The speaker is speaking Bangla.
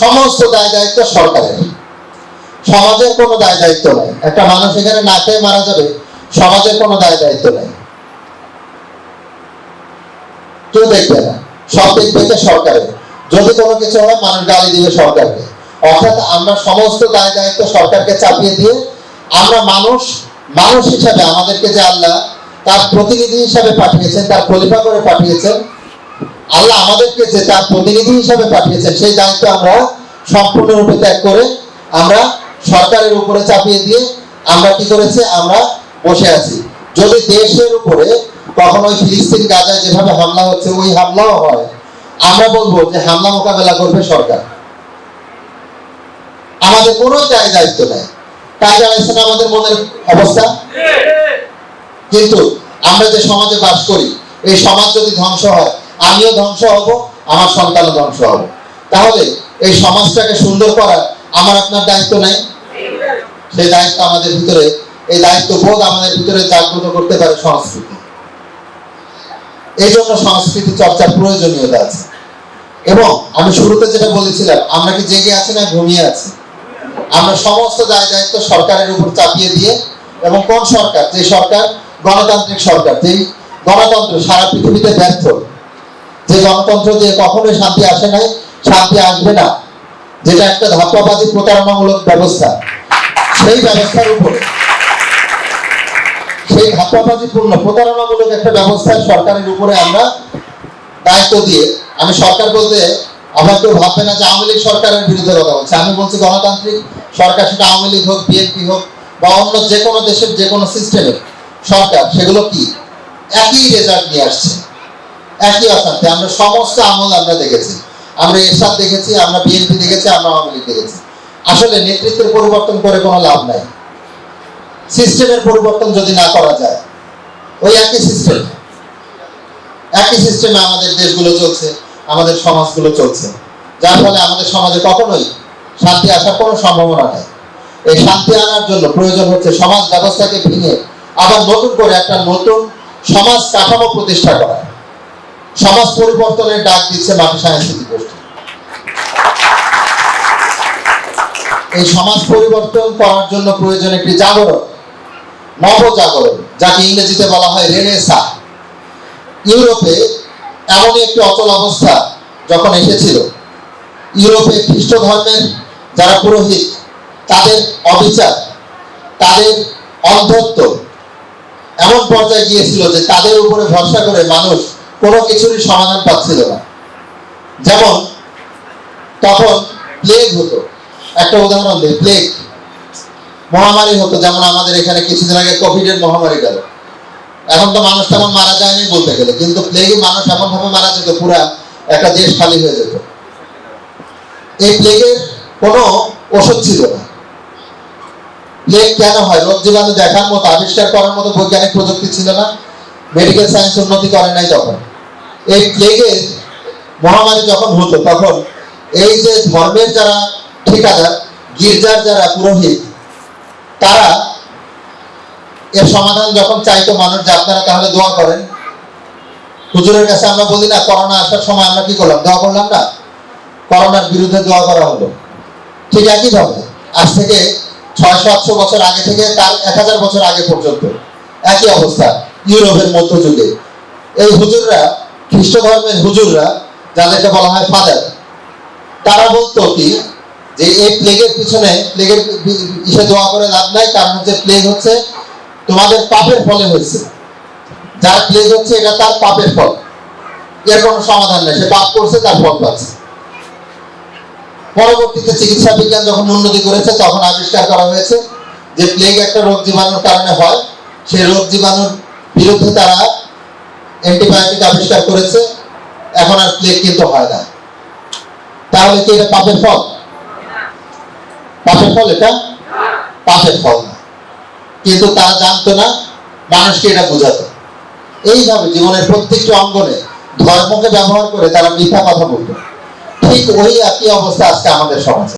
সমস্ত দায় দায়িত্ব সরকারের। সমাজের কোনো দায় দায়িত্ব নাই। একটা মানুষ এখানে না খেয়ে মারা যাবে, সমাজের কোনো দায় দায়িত্ব নাই। কেউ দেখবে না। সব দেখবে সরকারের। যদি কোনো কিছু হয়, মানুষ গালি দিবে সরকারকে। অর্থাৎ আমরা সমস্ত দায় দায়িত্ব সরকারকে চাপিয়ে দিয়ে আমরা মানুষ মানুষ হিসাবে আমাদেরকে যে আল্লাহ তার প্রতিনিধি হিসাবে পাঠিয়েছেন, তার খলিফা করে পাঠিয়েছেন আল্লাহ আমাদেরকে যে তার প্রতিনিধি হিসাবে পাঠিয়েছেন সেই দায়িত্ব আমরা সম্পূর্ণরূপে ত্যাগ করে আমরা সরকারের উপরে চাপিয়ে দিয়ে আমরা কি করেছি? আমরা বসে আছি। যদি দেশের উপরে কখনো ফিলিস্তিন গাজায় যেভাবে হামলা হচ্ছে ওই হামলাও হয়। আমরা বলব যে হামলা মোকাবেলা করবে সরকার। আমাদের কোনো দায় দায়িত্ব নেই। কাজ আলাইছে না আমাদের মনের অবস্থা? কিন্তু আমরা যে সমাজে বাস করি এই সমাজ যদি ধ্বংস হয় আমিও ধ্বংস হব, আমার সন্তানও ধ্বংস হব। তাহলে এই সমাজটাকে সুন্দর করার আমার আপনার দায়িত্ব নেই? সেই দায়িত্ব আমাদের ভিতরে, এই দায়িত্ব বোধ আমাদের ভিতরে জাগ্রত করতে পারে সংস্কৃতি। এই জন্য সংস্কৃতি চর্চার প্রয়োজনীয়তা আছে। এবং আমি শুরুতে যেটা বলেছিলাম, আমরা কি জেগে আছি না ঘুমিয়ে আছি? আমরা সমস্ত দায় দায়িত্ব সরকারের উপর চাপিয়ে দিয়ে এবং কোন সরকার? যে সরকার, গণতান্ত্রিক সরকার, যেই গণতন্ত্র সারা পৃথিবীতে ব্যর্থ। যে গণতন্ত্র দিয়ে কখনোই শান্তি আসে নাই, শান্তি আসবে না। যেটা একটা ধাপ্পাবাজি প্রতারণামূলক ব্যবস্থা। সেই ব্যবস্থার উপরে, সেই ধাপ্পাবাজিপূর্ণ প্রতারণামূলক একটা ব্যবস্থা সরকারের উপরে আমরা দায়িত্ব দিয়ে, আমি সরকার বলতে আমার কেউ ভাববে না যে আওয়ামী লীগ সরকারের বিরুদ্ধে কথা বলছে। আমি বলছি গণতান্ত্রিক সরকার সেটা আওয়ামী লীগ হোক, বিএনপি হোক, বা অন্য যে কোনো দেশের যে কোনো সিস্টেমের সরকার, সেগুলো কি? একই রেজাল্ট নিয়ে আসছে। একই অশান্তি আমরা সমস্ত আমল আমরা দেখেছি। আমরা এরশাদ দেখেছি, আমরা বিএনপি দেখেছি, আমরা আওয়ামী লীগ দেখেছি। আসলে নেতৃত্বের পরিবর্তন করে কোনো লাভ নাই। সিস্টেমের পরিবর্তন যদি না করা যায়, ওই একই সিস্টেম। একই সিস্টেমে আমাদের দেশগুলো চলছে, আমাদের সমাজগুলো চলছে। যার ফলে আমাদের সমাজে কখনোই শান্তি আসার কোনো সম্ভাবনা নেই। এই শান্তি আনার জন্য প্রয়োজন হচ্ছে সমাজ ব্যবস্থাকে ভেঙে আবার নতুন করে একটা নতুন সমাজ কাঠামো প্রতিষ্ঠা করা। সমাজ পরিবর্তনের ডাক দিচ্ছে মাটি সাংস্কৃতিক গোষ্ঠী। এই সমাজ পরিবর্তন করার জন্য প্রয়োজন একটি জাগরণ, নবজাগরণ, যাকে ইংরেজিতে বলা হয় রেনেসা ইউরোপে এমনই একটি অচল অবস্থা যখন এসেছিল। ইউরোপে খ্রিস্ট ধর্মের যারা পুরোহিত, তাদের অবিচার, তাদের অন্ধত্ব এমন পর্যায়ে গিয়েছিল যে তাদের উপরে ভরসা করে মানুষ কোনো কিছুরই সমাধান পাচ্ছিল না। যেমন তখন প্লেগ হতো। একটা উদাহরণ দিই প্লেগ মহামারী হতো, যেমন আমাদের এখানে কিছুদিন আগে কোভিডের মহামারী গেল। এখন তো মানুষ তেমন মারা যায়নি বলতে গেলে, কিন্তু প্লেগে মানুষ এমন ভাবে মারা যেত, পুরা একটা দেশ খালি হয়ে যেত। এই প্লেগের কোনো ওষুধ ছিল না। প্লেগ কেন হয়? রোগ জীবাণু দেখার মতো, আবিষ্কার করার মতো বৈজ্ঞানিক প্রযুক্তি ছিল না। মেডিকেল সায়েন্স উন্নতি করে নাই তখন। এই প্লেগের মহামারী যখন হতো, তখন এই যে ধর্মের যারা ঠিকাদার, গির্জার যারা পুরোহিত, তারা এর সমাধান যখন চাইতো মানুষ, যে আপনারা তাহলে দোয়া করেন। হুজুরের কাছে আমরা বলি, না, করোনা আসার সময় আমরা কি করলাম? দোয়া করলাম না? করোনার বিরুদ্ধে দোয়া করা হলো। ঠিক একইভাবে আজ থেকে ছয় সাতশো বছর আগে থেকে, তার এক হাজার বছর আগে পর্যন্ত একই অবস্থা। ইউরোপের মধ্যযুগে। এই হুজুররা, খ্রিস্ট ধর্মের হুজুররা, যাদেরকে বলা হয় ফাদার, তারা বলতো কি, যে এই প্লেগের পিছনে প্লেগের ইসে দোয়া করে লাভ নাই, কারণ হচ্ছে প্লেগ হচ্ছে তোমাদের পাপের ফলে হয়েছে। যার প্লেগ হচ্ছে, এটা তার পাপের ফল। এর কোনো সমাধান নেই, সে পাপ করছে, তার ফল পাচ্ছে। পরবর্তীতে চিকিৎসা বিজ্ঞান যখন উন্নতি করেছে, তখন আবিষ্কার করা হয়েছে যে প্লেগ একটা রোগ জীবাণুর কারণে হয়। সেই রোগ জীবাণুর বিরুদ্ধে তারা অ্যান্টিবায়োটিক আবিষ্কার করেছে, এখন আর প্লেগ কিন্তু হয় না। তাহলে কি এটা পাপের ফল? পাপের ফল এটা? পাপের ফল না। কিন্তু তারা জানতো না মানুষকে এটা বোঝাতো? এইভাবে জীবনের প্রত্যেকটি অঙ্গনে ধর্মকে ব্যবহার করে তারা মিথ্যা কথা বলতো। ঠিক ওই একই অবস্থা আজকে আমাদের সমাজে।